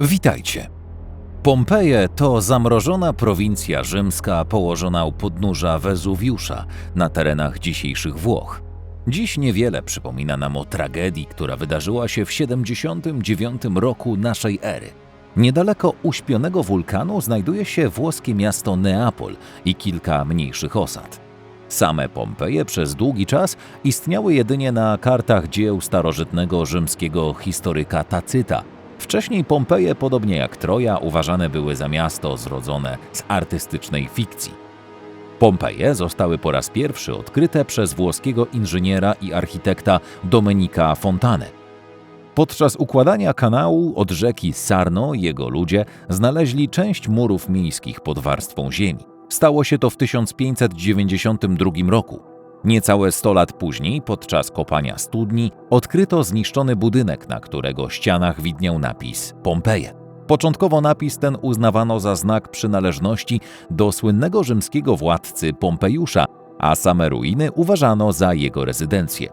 Witajcie. Pompeje to zamrożona prowincja rzymska położona u podnóża Wezuwiusza na terenach dzisiejszych Włoch. Dziś niewiele przypomina nam o tragedii, która wydarzyła się w 79 roku naszej ery. Niedaleko uśpionego wulkanu znajduje się włoskie miasto Neapol i kilka mniejszych osad. Same Pompeje przez długi czas istniały jedynie na kartach dzieł starożytnego rzymskiego historyka Tacyta. Wcześniej Pompeje, podobnie jak Troja, uważane były za miasto zrodzone z artystycznej fikcji. Pompeje zostały po raz pierwszy odkryte przez włoskiego inżyniera i architekta Domenica Fontane. Podczas układania kanału od rzeki Sarno jego ludzie znaleźli część murów miejskich pod warstwą ziemi. Stało się to w 1592 roku. Niecałe 100 lat później, podczas kopania studni, odkryto zniszczony budynek, na którego ścianach widniał napis Pompeje. Początkowo napis ten uznawano za znak przynależności do słynnego rzymskiego władcy Pompejusza, a same ruiny uważano za jego rezydencję.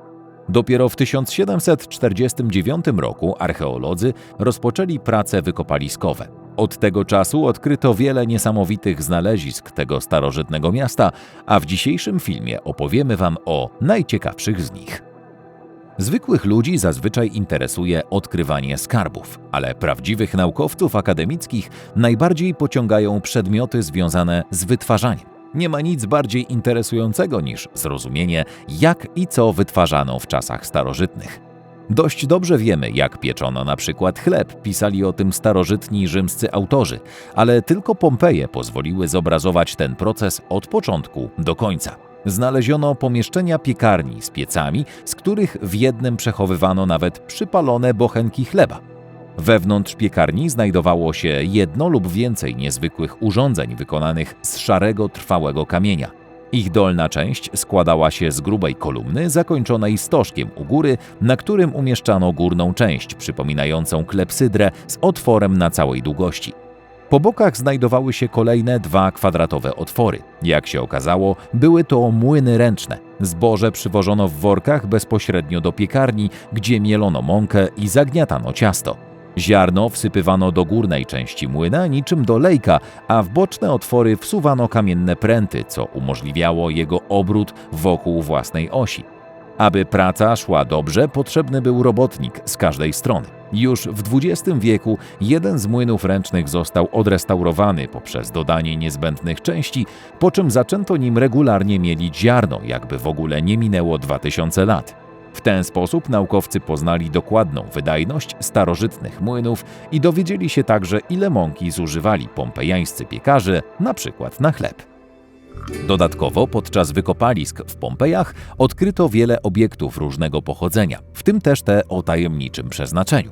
Dopiero w 1749 roku archeolodzy rozpoczęli prace wykopaliskowe. Od tego czasu odkryto wiele niesamowitych znalezisk tego starożytnego miasta, a w dzisiejszym filmie opowiemy Wam o najciekawszych z nich. Zwykłych ludzi zazwyczaj interesuje odkrywanie skarbów, ale prawdziwych naukowców akademickich najbardziej pociągają przedmioty związane z wytwarzaniem. Nie ma nic bardziej interesującego niż zrozumienie, jak i co wytwarzano w czasach starożytnych. Dość dobrze wiemy, jak pieczono na przykład chleb, pisali o tym starożytni rzymscy autorzy, ale tylko Pompeje pozwoliły zobrazować ten proces od początku do końca. Znaleziono pomieszczenia piekarni z piecami, z których w jednym przechowywano nawet przypalone bochenki chleba. Wewnątrz piekarni znajdowało się jedno lub więcej niezwykłych urządzeń wykonanych z szarego, trwałego kamienia. Ich dolna część składała się z grubej kolumny zakończonej stożkiem u góry, na którym umieszczano górną część przypominającą klepsydrę z otworem na całej długości. Po bokach znajdowały się kolejne dwa kwadratowe otwory. Jak się okazało, były to młyny ręczne. Zboże przywożono w workach bezpośrednio do piekarni, gdzie mielono mąkę i zagniatano ciasto. Ziarno wsypywano do górnej części młyna niczym do lejka, a w boczne otwory wsuwano kamienne pręty, co umożliwiało jego obrót wokół własnej osi. Aby praca szła dobrze, potrzebny był robotnik z każdej strony. Już w XX wieku jeden z młynów ręcznych został odrestaurowany poprzez dodanie niezbędnych części, po czym zaczęto nim regularnie mielić ziarno, jakby w ogóle nie minęło 2000 lat. W ten sposób naukowcy poznali dokładną wydajność starożytnych młynów i dowiedzieli się także, ile mąki zużywali pompejańscy piekarze, na przykład na chleb. Dodatkowo podczas wykopalisk w Pompejach odkryto wiele obiektów różnego pochodzenia, w tym też te o tajemniczym przeznaczeniu.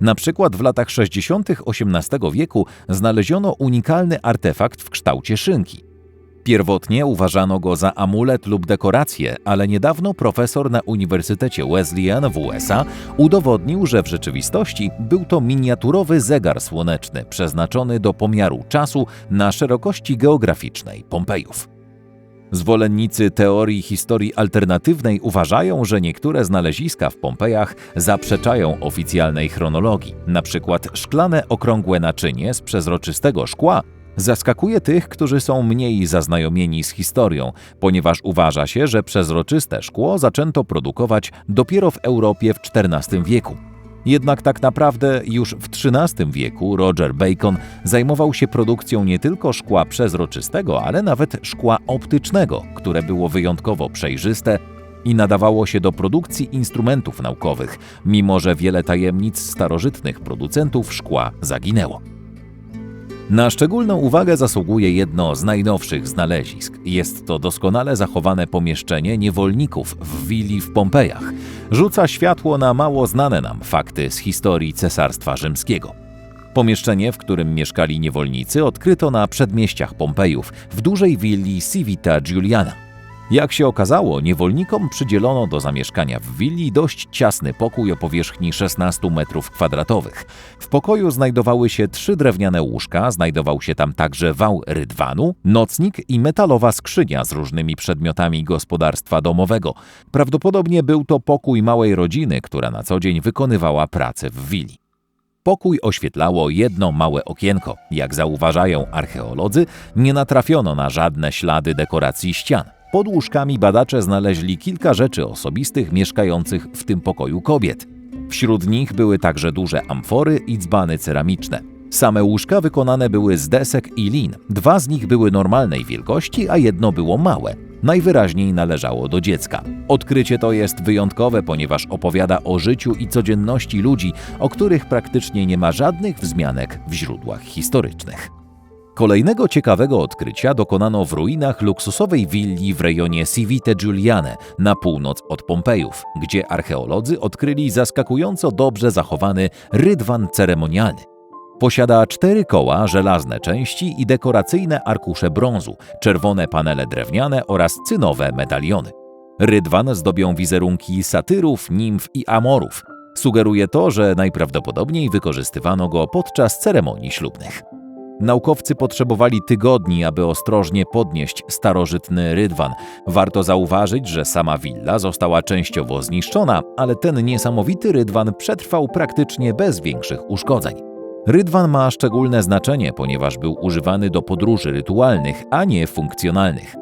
Na przykład w latach 60. XVIII wieku znaleziono unikalny artefakt w kształcie szynki. Pierwotnie uważano go za amulet lub dekorację, ale niedawno profesor na Uniwersytecie Wesleyan w USA udowodnił, że w rzeczywistości był to miniaturowy zegar słoneczny przeznaczony do pomiaru czasu na szerokości geograficznej Pompejów. Zwolennicy teorii historii alternatywnej uważają, że niektóre znaleziska w Pompejach zaprzeczają oficjalnej chronologii, przykład szklane okrągłe naczynie z przezroczystego szkła Zaskakuje tych, którzy są mniej zaznajomieni z historią, ponieważ uważa się, że przezroczyste szkło zaczęto produkować dopiero w Europie w XIV wieku. Jednak tak naprawdę już w XIII wieku Roger Bacon zajmował się produkcją nie tylko szkła przezroczystego, ale nawet szkła optycznego, które było wyjątkowo przejrzyste i nadawało się do produkcji instrumentów naukowych, mimo że wiele tajemnic starożytnych producentów szkła zaginęło. Na szczególną uwagę zasługuje jedno z najnowszych znalezisk. Jest to doskonale zachowane pomieszczenie niewolników w willi w Pompejach. Rzuca światło na mało znane nam fakty z historii Cesarstwa Rzymskiego. Pomieszczenie, w którym mieszkali niewolnicy, odkryto na przedmieściach Pompejów, w dużej willi Civita Giuliana. Jak się okazało, niewolnikom przydzielono do zamieszkania w willi dość ciasny pokój o powierzchni 16 m2. W pokoju znajdowały się trzy drewniane łóżka, znajdował się tam także wał rydwanu, nocnik i metalowa skrzynia z różnymi przedmiotami gospodarstwa domowego. Prawdopodobnie był to pokój małej rodziny, która na co dzień wykonywała pracę w willi. Pokój oświetlało jedno małe okienko. Jak zauważają archeolodzy, nie natrafiono na żadne ślady dekoracji ścian. Pod łóżkami badacze znaleźli kilka rzeczy osobistych mieszkających w tym pokoju kobiet. Wśród nich były także duże amfory i dzbany ceramiczne. Same łóżka wykonane były z desek i lin. Dwa z nich były normalnej wielkości, a jedno było małe. Najwyraźniej należało do dziecka. Odkrycie to jest wyjątkowe, ponieważ opowiada o życiu i codzienności ludzi, o których praktycznie nie ma żadnych wzmianek w źródłach historycznych. Kolejnego ciekawego odkrycia dokonano w ruinach luksusowej willi w rejonie Civite Giuliane na północ od Pompejów, gdzie archeolodzy odkryli zaskakująco dobrze zachowany rydwan ceremonialny. Posiada cztery koła, żelazne części i dekoracyjne arkusze brązu, czerwone panele drewniane oraz cynowe medaliony. Rydwan zdobią wizerunki satyrów, nimf i amorów. Sugeruje to, że najprawdopodobniej wykorzystywano go podczas ceremonii ślubnych. Naukowcy potrzebowali tygodni, aby ostrożnie podnieść starożytny rydwan. Warto zauważyć, że sama willa została częściowo zniszczona, ale ten niesamowity rydwan przetrwał praktycznie bez większych uszkodzeń. Rydwan ma szczególne znaczenie, ponieważ był używany do podróży rytualnych, a nie funkcjonalnych.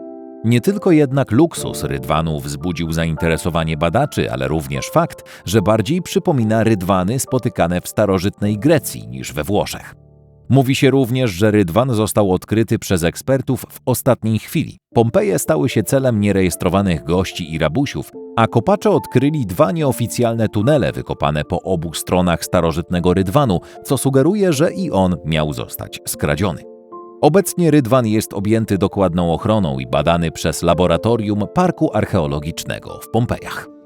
Nie tylko jednak luksus rydwanu wzbudził zainteresowanie badaczy, ale również fakt, że bardziej przypomina rydwany spotykane w starożytnej Grecji niż we Włoszech. Mówi się również, że rydwan został odkryty przez ekspertów w ostatniej chwili. Pompeje stały się celem nierejestrowanych gości i rabusiów, a kopacze odkryli dwa nieoficjalne tunele wykopane po obu stronach starożytnego rydwanu, co sugeruje, że i on miał zostać skradziony. Obecnie rydwan jest objęty dokładną ochroną i badany przez laboratorium Parku Archeologicznego w Pompejach.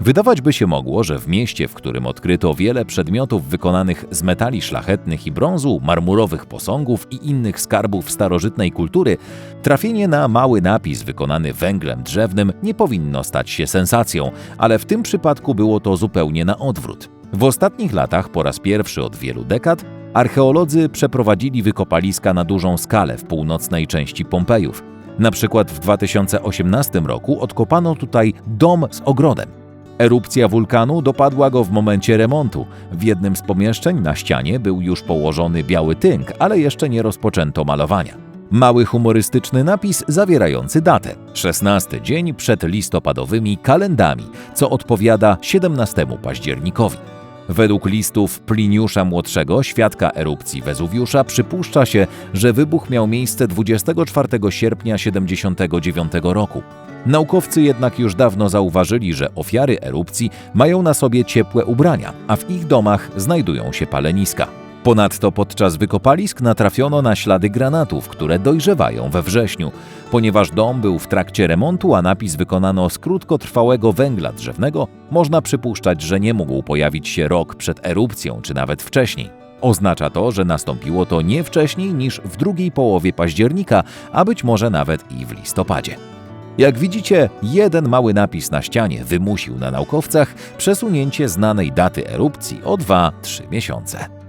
Wydawać by się mogło, że w mieście, w którym odkryto wiele przedmiotów wykonanych z metali szlachetnych i brązu, marmurowych posągów i innych skarbów starożytnej kultury, trafienie na mały napis wykonany węglem drzewnym nie powinno stać się sensacją, ale w tym przypadku było to zupełnie na odwrót. W ostatnich latach, po raz pierwszy od wielu dekad, archeolodzy przeprowadzili wykopaliska na dużą skalę w północnej części Pompejów. Na przykład w 2018 roku odkopano tutaj dom z ogrodem. Erupcja wulkanu dopadła go w momencie remontu. W jednym z pomieszczeń na ścianie był już położony biały tynk, ale jeszcze nie rozpoczęto malowania. Mały humorystyczny napis zawierający datę 16 dzień przed listopadowymi kalendami, co odpowiada 17 październikowi. Według listów Pliniusza Młodszego, świadka erupcji Wezuwiusza, przypuszcza się, że wybuch miał miejsce 24 sierpnia 79 roku. Naukowcy jednak już dawno zauważyli, że ofiary erupcji mają na sobie ciepłe ubrania, a w ich domach znajdują się paleniska. Ponadto podczas wykopalisk natrafiono na ślady granatów, które dojrzewają we wrześniu. Ponieważ dom był w trakcie remontu, a napis wykonano z krótkotrwałego węgla drzewnego, można przypuszczać, że nie mógł pojawić się rok przed erupcją, czy nawet wcześniej. Oznacza to, że nastąpiło to nie wcześniej niż w drugiej połowie października, a być może nawet i w listopadzie. Jak widzicie, jeden mały napis na ścianie wymusił na naukowcach przesunięcie znanej daty erupcji o 2-3 miesiące.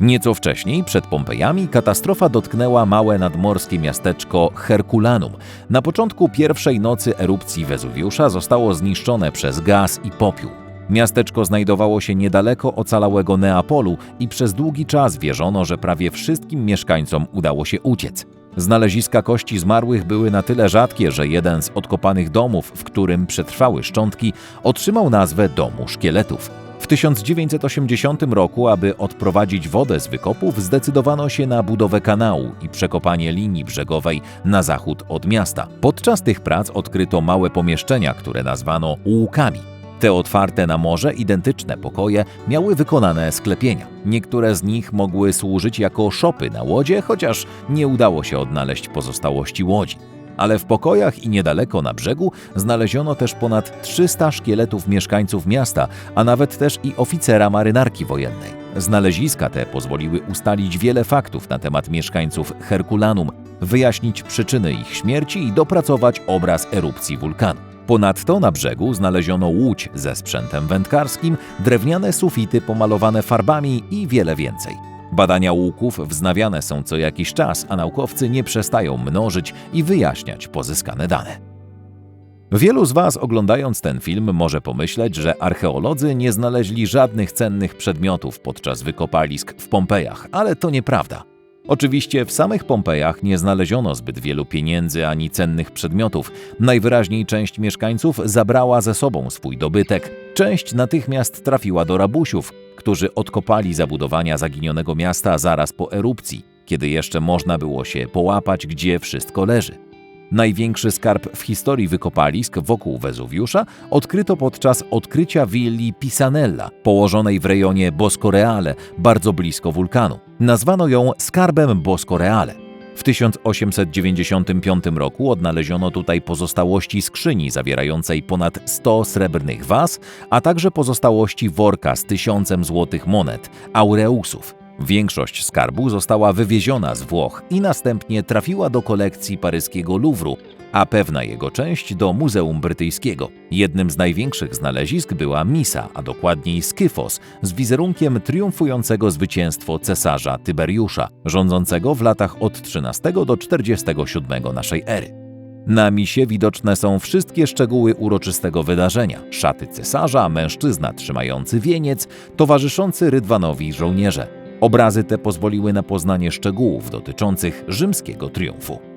Nieco wcześniej, przed Pompejami, katastrofa dotknęła małe nadmorskie miasteczko Herkulanum. Na początku pierwszej nocy erupcji Wezuwiusza zostało zniszczone przez gaz i popiół. Miasteczko znajdowało się niedaleko ocalałego Neapolu i przez długi czas wierzono, że prawie wszystkim mieszkańcom udało się uciec. Znaleziska kości zmarłych były na tyle rzadkie, że jeden z odkopanych domów, w którym przetrwały szczątki, otrzymał nazwę Domu Szkieletów. W 1980 roku, aby odprowadzić wodę z wykopów, zdecydowano się na budowę kanału i przekopanie linii brzegowej na zachód od miasta. Podczas tych prac odkryto małe pomieszczenia, które nazwano łukami. Te otwarte na morze, identyczne pokoje miały wykonane sklepienia. Niektóre z nich mogły służyć jako szopy na łodzie, chociaż nie udało się odnaleźć pozostałości łodzi. Ale w pokojach i niedaleko na brzegu znaleziono też ponad 300 szkieletów mieszkańców miasta, a nawet też i oficera marynarki wojennej. Znaleziska te pozwoliły ustalić wiele faktów na temat mieszkańców Herkulanum, wyjaśnić przyczyny ich śmierci i dopracować obraz erupcji wulkanu. Ponadto na brzegu znaleziono łódź ze sprzętem wędkarskim, drewniane sufity pomalowane farbami i wiele więcej. Badania łuków wznawiane są co jakiś czas, a naukowcy nie przestają mnożyć i wyjaśniać pozyskane dane. Wielu z Was oglądając ten film może pomyśleć, że archeolodzy nie znaleźli żadnych cennych przedmiotów podczas wykopalisk w Pompejach, ale to nieprawda. Oczywiście w samych Pompejach nie znaleziono zbyt wielu pieniędzy ani cennych przedmiotów. Najwyraźniej część mieszkańców zabrała ze sobą swój dobytek. Część natychmiast trafiła do rabusiów, którzy odkopali zabudowania zaginionego miasta zaraz po erupcji, kiedy jeszcze można było się połapać, gdzie wszystko leży. Największy skarb w historii wykopalisk wokół Wezuwiusza odkryto podczas odkrycia willi Pisanella, położonej w rejonie Boscoreale, bardzo blisko wulkanu. Nazwano ją skarbem Boscoreale. W 1895 roku odnaleziono tutaj pozostałości skrzyni zawierającej ponad 100 srebrnych was, a także pozostałości worka z tysiącem złotych monet, aureusów. Większość skarbu została wywieziona z Włoch i następnie trafiła do kolekcji paryskiego Louvru, a pewna jego część do Muzeum Brytyjskiego. Jednym z największych znalezisk była misa, a dokładniej skyfos, z wizerunkiem triumfującego zwycięstwo cesarza Tyberiusza, rządzącego w latach od 13 do 47 naszej ery. Na misie widoczne są wszystkie szczegóły uroczystego wydarzenia: szaty cesarza, mężczyzna trzymający wieniec, towarzyszący Rydwanowi żołnierze. Obrazy te pozwoliły na poznanie szczegółów dotyczących rzymskiego triumfu.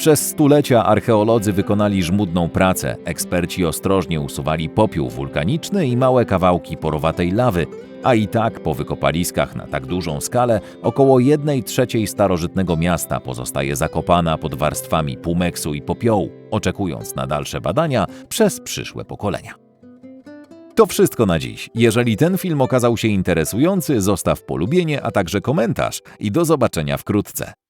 Przez stulecia archeolodzy wykonali żmudną pracę. Eksperci ostrożnie usuwali popiół wulkaniczny i małe kawałki porowatej lawy, a i tak po wykopaliskach na tak dużą skalę około 1 trzeciej starożytnego miasta pozostaje zakopana pod warstwami pumeksu i popiołu, oczekując na dalsze badania przez przyszłe pokolenia. To wszystko na dziś. Jeżeli ten film okazał się interesujący, zostaw polubienie, a także komentarz i do zobaczenia wkrótce.